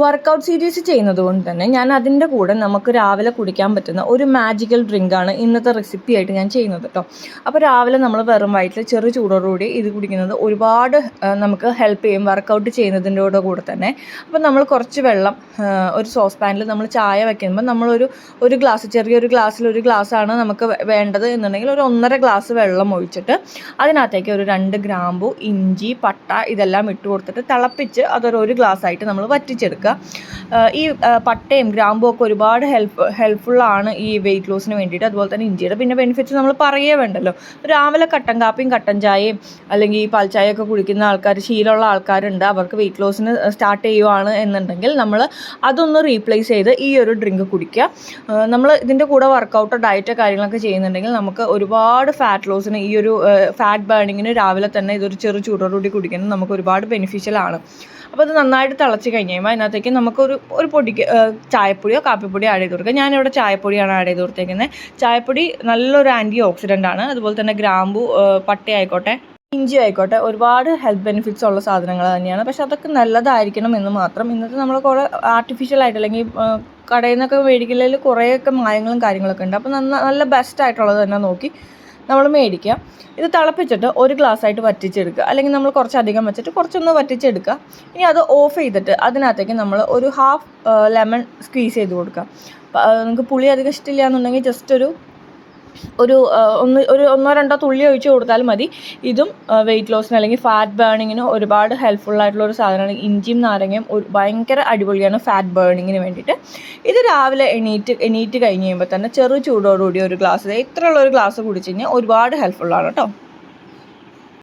Workout series ചെയ്യുന്നത് കൊണ്ട് തന്നെ ഞാൻ അതിന്റെ കൂടെ നമുക്ക് രാവിലെ കുടിക്കാൻ പറ്റുന്ന ഒരു മാജിക്കൽ ഡ്രിങ്കാണ് ഇന്നത്തെ റെസിപ്പി ആയിട്ട് ഞാൻ ചെയ്യുന്നത് കേട്ടോ അപ്പോൾ രാവിലെ നമ്മൾ വെറും വയറ്റിൽ ചെറു ചൂടോടുകൂടി ഇത് കുടിക്കുന്നത് ഒരുപാട് നമുക്ക് ഹെൽപ്പ് ചെയ്യും വർക്കൗട്ട് ചെയ്യുന്നതിന്റെ കൂടെ തന്നെ. അപ്പോൾ നമ്മൾ കുറച്ച് വെള്ളം ഒരു സോസ് പാനിൽ നമ്മൾ ചായ വയ്ക്കുമ്പോൾ നമ്മളൊരു ഒരു ഗ്ലാസ് ചെറിയൊരു ഗ്ലാസ്സിൽ ഒരു ഗ്ലാസ്സാണ് നമുക്ക് വേണ്ടത് എന്നുണ്ടെങ്കിൽ ഒരു ഒന്നര ഗ്ലാസ് വെള്ളം ഒഴിച്ചിട്ട് അതിനകത്തേക്ക് ഒരു രണ്ട് ഗ്രാമ്പു ഇഞ്ചി പട്ട ഇതെല്ലാം ഇട്ട് കൊടുത്തിട്ട് തിളപ്പിച്ച് അതൊരു ഒരു ഗ്ലാസ് ആയിട്ട് നമ്മൾ വറ്റിച്ചെടുക്കുക. ആ, ഈ പട്ടയും ഗ്രാമ്പും ഒക്കെ ഒരുപാട് ഹെൽപ്പ് ഹെൽപ്ഫുള്ളാണ് ഈ വെയിറ്റ് ലോസിന് വേണ്ടിയിട്ട്. അതുപോലെ തന്നെ ഇഞ്ചിയുടെ പിന്നെ ബെനിഫിറ്റ്സ് നമ്മൾ പറയേ വേണ്ടല്ലോ. രാവിലെ കട്ടൻ കാപ്പിയും കട്ടൻ ചായയും അല്ലെങ്കിൽ ഈ പാൽച്ചായയൊക്കെ കുടിക്കുന്ന ആൾക്കാർ ശീലമുള്ള ആൾക്കാരുണ്ട്. അവർക്ക് വെയിറ്റ് ലോസിന് സ്റ്റാർട്ട് ചെയ്യുവാണ് എന്നുണ്ടെങ്കിൽ നമ്മൾ അതൊന്ന് റീപ്ലേസ് ചെയ്ത് ഈ ഒരു ഡ്രിങ്ക് കുടിക്കുക. നമ്മൾ ഇതിന്റെ കൂടെ വർക്കൗട്ടോ ഡയറ്റോ കാര്യങ്ങളൊക്കെ ചെയ്യുന്നുണ്ടെങ്കിൽ നമുക്ക് ഒരുപാട് ഫാറ്റ് ലോസിന് ഈ ഒരു ഫാറ്റ് ബേണിങ്ങിന് രാവിലെ തന്നെ ഇതൊരു ചെറു ചൂടോടുകൂടി കുടിക്കുന്നത് നമുക്ക് ഒരുപാട് ബെനിഫിഷ്യൽ ആണ്. അപ്പോൾ അത് നന്നായിട്ട് തിളച്ച് കഴിഞ്ഞ് കഴിയുമ്പോൾ അതിനകത്തേക്ക് നമുക്കൊരു ഒരു പൊടിക്ക് ചായപ്പൊടിയോ കാപ്പിപ്പൊടിയോ ആഡ് ചെയ്ത് കൊടുക്കുക. ഞാനിവിടെ ചായപ്പൊടിയാണ് ആഡ് ചെയ്ത് കൊടുത്തേക്കുന്നത്. ചായപ്പൊടി നല്ലൊരു ആന്റി ഓക്സിഡന്റ് ആണ്. അതുപോലെ തന്നെ ഗ്രാമ്പു പട്ട ആയിക്കോട്ടെ ഇഞ്ചി ആയിക്കോട്ടെ ഒരുപാട് ഹെൽത്ത് ബെനിഫിറ്റ്സ് ഉള്ള സാധനങ്ങൾ തന്നെയാണ്. പക്ഷെ അതൊക്കെ നല്ലതായിരിക്കണം എന്ന് മാത്രം. ഇന്നത്തെ നമ്മൾ കുറേ ആർട്ടിഫിഷ്യൽ ആയിട്ട് അല്ലെങ്കിൽ കടയിൽ നിന്നൊക്കെ മേടിക്കുന്നതിൽ കുറേയൊക്കെ മായങ്ങളും കാര്യങ്ങളൊക്കെ ഉണ്ട്. അപ്പോൾ നല്ല ബെസ്റ്റ് ആയിട്ടുള്ളത് തന്നെ നോക്കി നമ്മൾ മേടിക്കുക ഇത് തിളപ്പിച്ചിട്ട് ഒരു ഗ്ലാസ് ആയിട്ട് വറ്റിച്ചെടുക്കുക. അല്ലെങ്കിൽ നമ്മൾ കുറച്ചധികം വെച്ചിട്ട് കുറച്ചൊന്ന് വറ്റിച്ചെടുക്കുക. ഇനി അത് ഓഫ് ചെയ്തിട്ട് അതിനകത്തേക്ക് നമ്മൾ ഒരു ഹാഫ് ലെമൺ സ്ക്വീസ് ചെയ്ത് കൊടുക്കുക. നിങ്ങൾക്ക് പുളി അധികം ഇഷ്ടമില്ല എന്നുണ്ടെങ്കിൽ ജസ്റ്റ് ഒരു ഒരു ഒന്ന് ഒരു ഒന്നോ രണ്ടോ തുള്ളി ഒഴിച്ച് കൊടുത്താൽ മതി. ഇതും വെയിറ്റ് ലോസിന് അല്ലെങ്കിൽ ഫാറ്റ് ബേണിങ്ങിന് ഒരുപാട് ഹെൽപ്ഫുൾ ആയിട്ടുള്ള ഒരു സാധനമാണ്. ഇഞ്ചിയും നാരങ്ങയും ഒരു ഭയങ്കര അടിപൊളിയാണ് ഫാറ്റ് ബേണിങ്ങിന് വേണ്ടിയിട്ട്. ഇത് രാവിലെ എണീറ്റ് എണീറ്റ് കഴിഞ്ഞ് കഴിയുമ്പോൾ തന്നെ ചെറു ചൂടോടുകൂടി ഒരു ഗ്ലാസ് ഇത്രയുള്ള ഒരു ഗ്ലാസ് കുടിച്ച് കഴിഞ്ഞാൽ ഒരുപാട് ഹെൽപ്ഫുള്ളാണ് കേട്ടോ